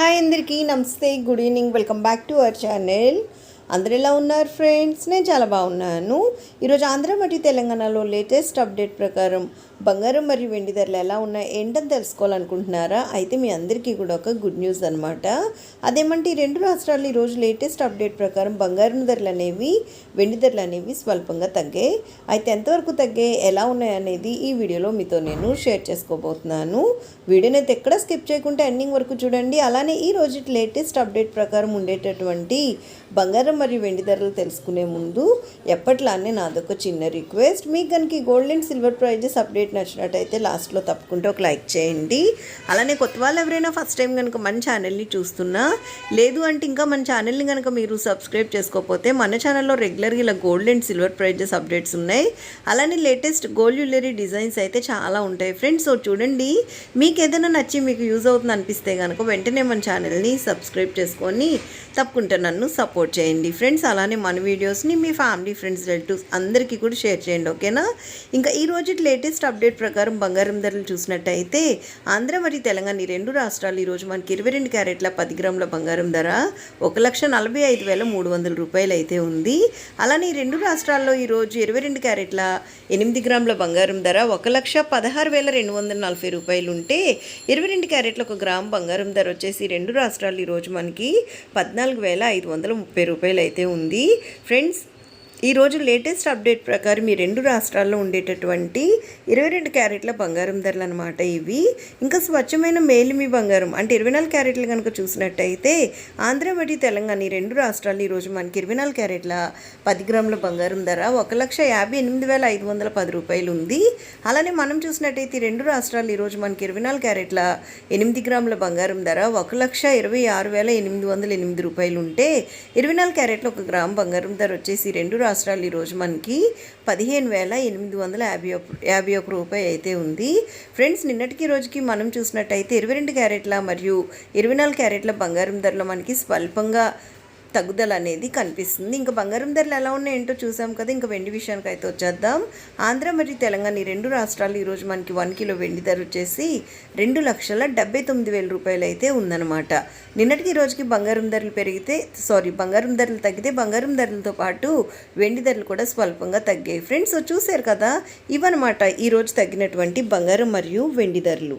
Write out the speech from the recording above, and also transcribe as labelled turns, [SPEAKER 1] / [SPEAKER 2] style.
[SPEAKER 1] Hi అందరికీ నమస్తే good evening welcome back to our channel. అందరు ఎలా ఉన్నారు ఫ్రెండ్స్ నేను చాలా బాగున్నాను. ఈరోజు ఆంధ్ర మరియు తెలంగాణలో లేటెస్ట్ అప్డేట్ ప్రకారం బంగారం మరియు వెండి ధరలు ఎలా ఉన్నాయి ఏంటని తెలుసుకోవాలనుకుంటున్నారా? అయితే మీ అందరికీ కూడా ఒక గుడ్ న్యూస్ అనమాట అదేమంటే ఈ రెండు రాష్ట్రాలు ఈరోజు లేటెస్ట్ అప్డేట్ ప్రకారం బంగారం ధరలు అనేవి వెండి ధరలు అనేవి స్వల్పంగా తగ్గాయి. అయితే ఎంతవరకు తగ్గాయి ఎలా ఉన్నాయి అనేది ఈ వీడియోలో మీతో నేను షేర్ చేసుకోబోతున్నాను. వీడియోని అయితే ఎక్కడ స్కిప్ చేయకుండా ఎండింగ్ వరకు చూడండి. అలానే ఈ రోజు లేటెస్ట్ అప్డేట్ ప్రకారం ఉండేటటువంటి బంగారం మరియు వెండి ధరలు తెలుసుకునే ముందు ఎప్పట్లానే నాదొక చిన్న రిక్వెస్ట్. మీకు కనుక gold and silver prices update నచ్చినట్టయితే లాస్ట్లో తప్పకుండా ఒక లైక్ చేయండి. అలానే కొత్త వాళ్ళు ఎవరైనా ఫస్ట్ టైం కనుక మన ఛానల్ని చూస్తున్నా లేదు అంటే ఇంకా మన ఛానల్ని కనుక మీరు సబ్స్క్రైబ్ చేసుకోకపోతే మన ఛానల్లో రెగ్యులర్గా ఇలా gold and silver prices updates ఉన్నాయి. అలానే లేటెస్ట్ గోల్డ్ జ్యువెలరీ డిజైన్స్ అయితే చాలా ఉంటాయి ఫ్రెండ్స్ సో చూడండి మీకు ఏదైనా నచ్చి మీకు యూజ్ అవుతుంది అనిపిస్తే కనుక వెంటనే మన ఛానల్ని సబ్స్క్రైబ్ చేసుకొని తప్పకుండా నన్ను సపోర్ట్ చేయండి. ఫ్రెండ్స్ అలానే మన వీడియోస్ని మీ ఫ్యామిలీ ఫ్రెండ్స్ రిలేటివ్స్ అందరికీ కూడా షేర్ చేయండి ఓకేనా ఇంకా ఈ రోజు లేటెస్ట్ అప్డేట్ ప్రకారం బంగారం ధరలు చూసినట్టయితే ఆంధ్ర మరియు తెలంగాణ ఈ రెండు రాష్ట్రాలు ఈరోజు మనకి ఇరవై రెండు క్యారెట్ల పది గ్రాముల బంగారం ధర ఒక లక్ష నలభై ఐదు వేల మూడు వందల రూపాయలు అయితే ఉంది. అలానే ఈ రెండు రాష్ట్రాల్లో ఈరోజు ఇరవై రెండు క్యారెట్ల ఎనిమిది గ్రాముల బంగారం ధర ఒక లక్ష పదహారు వేల రెండు వందల నలభై రూపాయలు ఉంటే ఇరవై రెండు క్యారెట్ల ఒక గ్రామ్ బంగారం ధర వచ్చేసి రెండు రాష్ట్రాలు ఈరోజు మనకి పద్నాలుగు వేల ఐదు వందల ముప్పై రూపాయలు అయితే ఉంది. ఫ్రెండ్స్ ఈరోజు లేటెస్ట్ అప్డేట్ ప్రకారం ఈ రెండు రాష్ట్రాల్లో ఉండేటటువంటి ఇరవై రెండు క్యారెట్ల బంగారం ధరలు అనమాట ఇవి. ఇంకా స్వచ్ఛమైన మేలిమి బంగారం. అంటే ఇరవై నాలుగు క్యారెట్లు కనుక చూసినట్టయితే ఆంధ్ర మరియు తెలంగాణ ఈ రెండు రాష్ట్రాలు ఈరోజు మనకి ఇరవై నాలుగు క్యారెట్ల పది గ్రాముల బంగారం ధర ఒక లక్ష యాభై ఎనిమిది వేల ఐదు వందల పది రూపాయలు ఉంది. అలానే మనం చూసినట్టయితే ఈ రెండు రాష్ట్రాలు ఈరోజు మనకి ఇరవై నాలుగు క్యారెట్ల ఎనిమిది గ్రాముల బంగారం ధర ఒక లక్ష ఇరవై ఆరు వేల ఎనిమిది వందల ఎనిమిది రూపాయలు ఉంటే ఇరవై నాలుగు క్యారెట్ల ఒక గ్రామ్ బంగారం ధర వచ్చేసి రెండు రాష్ట్రాలు ఈరోజు మనకి పదిహేను వేల ఎనిమిది వందల యాభై ఒక యాభై ఒక రూపాయి అయితే ఉంది. ఫ్రెండ్స్ నిన్నటికి రోజుకి మనం చూసినట్టయితే ఇరవై రెండు క్యారెట్ల మరియు ఇరవై నాలుగు క్యారెట్ల బంగారం ధరలు మనకి స్వల్పంగా తగ్గుదల అనేది కనిపిస్తుంది. ఇంకా బంగారం ధరలు ఎలా ఉన్నాయంటో చూసాం కదా ఇంకా వెండి విషయానికి అయితే వచ్చేద్దాం. ఆంధ్ర మరియు తెలంగాణ ఈ రెండు రాష్ట్రాలు ఈరోజు మనకి వన్ కిలో వెండి ధర వచ్చేసి రెండు లక్షల డెబ్బై తొమ్మిది వేల రూపాయలు అయితే ఉందన్నమాట. నిన్నటికి ఈ రోజుకి బంగారం ధరలు పెరిగితే సారీ బంగారం ధరలు తగ్గితే బంగారం ధరలతో పాటు వెండి ధరలు కూడా స్వల్పంగా తగ్గాయి. ఫ్రెండ్స్ చూసారు కదా ఇవన్నమాట ఈరోజు తగ్గినటువంటి బంగారం మరియు వెండి ధరలు.